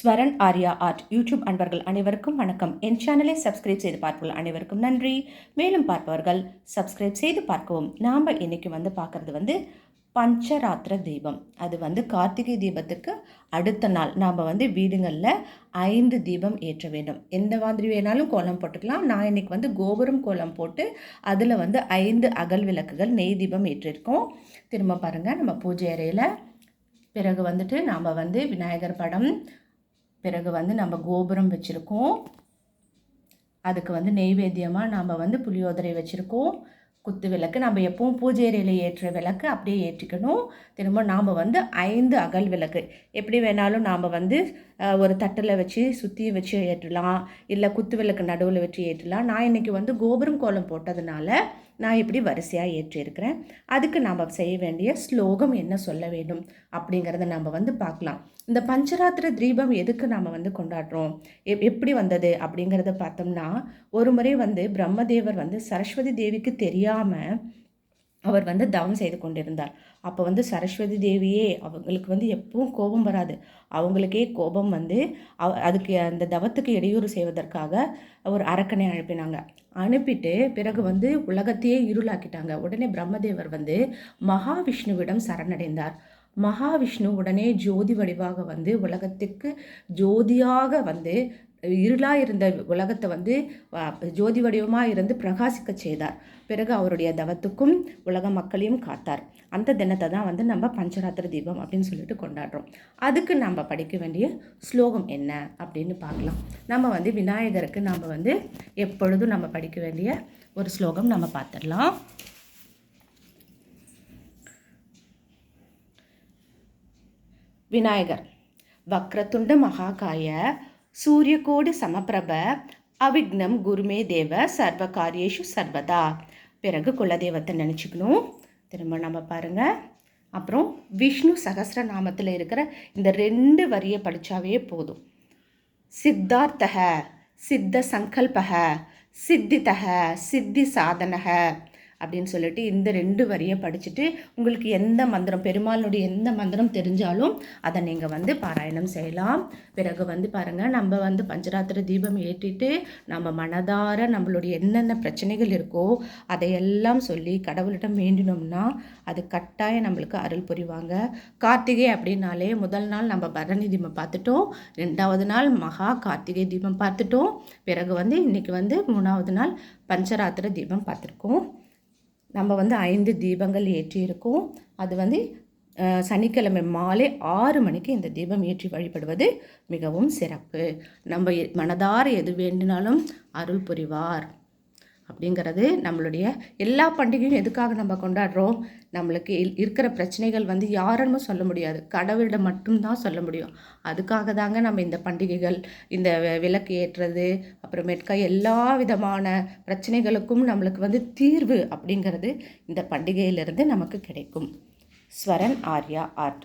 Swaran Arya art YouTube அன்பர்கள் அனைவருக்கும் வணக்கம். என் சேனலை சப்ஸ்கிரைப் செய்து பார்ப்பவர்கள் அனைவருக்கும் நன்றி. மேலும் பார்ப்பவர்கள் சப்ஸ்கிரைப் செய்து பார்க்கவும். நாம் இன்றைக்கி வந்து பார்க்குறது வந்து பஞ்சராத்திர தீபம். அது வந்து கார்த்திகை தீபத்துக்கு அடுத்த நாள். நாம் வந்து வீடுங்களில் ஐந்து தீபம் ஏற்ற வேண்டும். எந்த மாதிரி வேணாலும் கோலம் போட்டுக்கலாம். நான் இன்றைக்கி வந்து கோபுரம் கோலம் போட்டு அதில் வந்து ஐந்து அகல் விளக்குகள் நெய் தீபம் ஏற்றிருக்கோம். திரும்ப பாருங்கள் நம்ம பூஜை அறையில் பிறகு வந்துட்டு நாம் வந்து விநாயகர் படம் பிறகு வந்து நம்ம கோபுரம் வச்சுருக்கோம். அதுக்கு வந்து நெய்வேத்தியமாக நாம் வந்து புளியோதரை வச்சுருக்கோம். குத்து விளக்கு நம்ம எப்பவும் பூஜை அறையில் ஏற்றுற விளக்கு அப்படியே ஏற்றிக்கணும். திரும்ப நாம் வந்து ஐந்து அகல் விளக்கு. எப்படி வேணாலும் நாம் வந்து ஒரு தட்டில் வச்சு சுற்றி வச்சு ஏற்றலாம். இல்லை குத்து விளக்கு நடுவில் வச்சு ஏற்றலாம். நான் இன்றைக்கி வந்து கோபுரம் கோலம் போட்டதுனால நான் இப்படி வரிசையாக ஏற்றியிருக்கிறேன் அதுக்கு நாம் செய்ய வேண்டிய ஸ்லோகம் என்ன சொல்ல வேண்டும் அப்படிங்கிறத நம்ம வந்து பார்க்கலாம். இந்த பஞ்சராத்திர தீபம் எதுக்கு நாம் வந்து கொண்டாடுறோம்? எப் எப்படி வந்தது அப்படிங்கிறத பார்த்தோம்னா ஒரு முறை வந்து பிரம்மதேவர் வந்து சரஸ்வதி தேவிக்கு தெரியாமல் அவர் வந்து தவம் செய்து கொண்டிருந்தார். அப்போ வந்து சரஸ்வதி தேவியே அவங்களுக்கு வந்து எப்பவும் கோபம் வராது. அவங்களுக்கே கோபம் வந்து அவ அதுக்கு அந்த தவத்துக்கு இடையூறு செய்வதற்காக ஒரு அரக்கனை அனுப்பினாங்க. அனுப்பிட்டு பிறகு வந்து உலகத்தையே இருளாக்கிட்டாங்க. உடனே பிரம்மதேவர் வந்து மகாவிஷ்ணுவிடம் சரணடைந்தார். மகாவிஷ்ணு உடனே ஜோதி வடிவாக வந்து உலகத்துக்கு ஜோதியாக வந்து இருளாக இருந்த உலகத்தை வந்து ஜோதி வடிவமாக இருந்து பிரகாசிக்க செய்தார். பிறகு அவருடைய தவத்துக்கும் உலக மக்களையும் காத்தார். அந்த தினத்தை தான் வந்து நம்ம பஞ்சராத்திர தீபம் அப்படின்னு சொல்லிட்டு கொண்டாடுறோம். அதுக்கு நம்ம படிக்க வேண்டிய ஸ்லோகம் என்ன அப்படின்னு பார்க்கலாம். நம்ம வந்து விநாயகருக்கு நம்ம வந்து எப்பொழுதும் நம்ம படிக்க வேண்டிய ஒரு ஸ்லோகம் நம்ம பார்த்துடலாம். விநாயகர் வக்ரத்துண்ட மகாகாய சூரியகோடி சமபிரப அவிக்னம் குருமே தேவ சர்வ காரியேஷு சர்வதா. பிறகு குலதெய்வத்தை நினச்சிக்கணும். திரும்ப நம்ம பாருங்க. அப்புறம் விஷ்ணு சகஸ்ரநாமத்தில் இருக்கிற இந்த ரெண்டு வரியை படித்தாவே போதும். சித்தார்த்தக சித்த சங்கல்பக சித்திதக சித்தி சாதனக அப்படின்னு சொல்லிட்டு இந்த ரெண்டு வரியை படிச்சுட்டு உங்களுக்கு எந்த மந்திரம் பெருமாளுடைய எந்த மந்திரம் தெரிஞ்சாலும் அதை நீங்கள் வந்து பாராயணம் செய்யலாம். பிறகு வந்து பாருங்கள் நம்ம வந்து பஞ்சராத்திர தீபம் ஏற்றிட்டு நம்ம மனதார நம்மளுடைய என்னென்ன பிரச்சனைகள் இருக்கோ அதையெல்லாம் சொல்லி கடவுளிடம் வேண்டினோம்னா அது கட்டாயம் நம்மளுக்கு அருள் புரிவாங்க. கார்த்திகை அப்படின்னாலே முதல் நாள் நம்ம பரணி தீபம் பார்த்துட்டோம் ரெண்டாவது நாள் மகா கார்த்திகை தீபம் பார்த்துட்டோம் பிறகு வந்து இன்னைக்கு வந்து மூணாவது நாள் பஞ்சராத்திர தீபம் பார்த்துருக்கோம். நம்ம வந்து ஐந்து தீபங்கள் ஏற்றியிருக்கோம். அது வந்து சனிக்கிழமை மாலை ஆறு மணிக்கு இந்த தீபம் ஏற்றி வழிபடுவது மிகவும் சிறப்பு. நம்ம எ- மனதார எது வேண்டினாலும் அருள் புரிவார். அப்படிங்கிறது நம்மளுடைய எல்லா பண்டிகையும் எதுக்காக நம்ம கொண்டாடுறோம்? நம்மளுக்கு இல்- இருக்கிற பிரச்சனைகள் வந்து யாருன்னு சொல்ல முடியாது. கடவுளிடம் மட்டும்தான் சொல்ல முடியும். அதுக்காக தாங்க நம்ம இந்த பண்டிகைகள் இந்த விளக்கு ஏற்றுறது அப்புறமேட்கா எல்லா விதமான பிரச்சனைகளுக்கும் நம்மளுக்கு வந்து தீர்வு அப்படிங்கிறது இந்த பண்டிகையிலிருந்து நமக்கு கிடைக்கும். ஸ்வரன் ஆர்யா ஆர்ட்.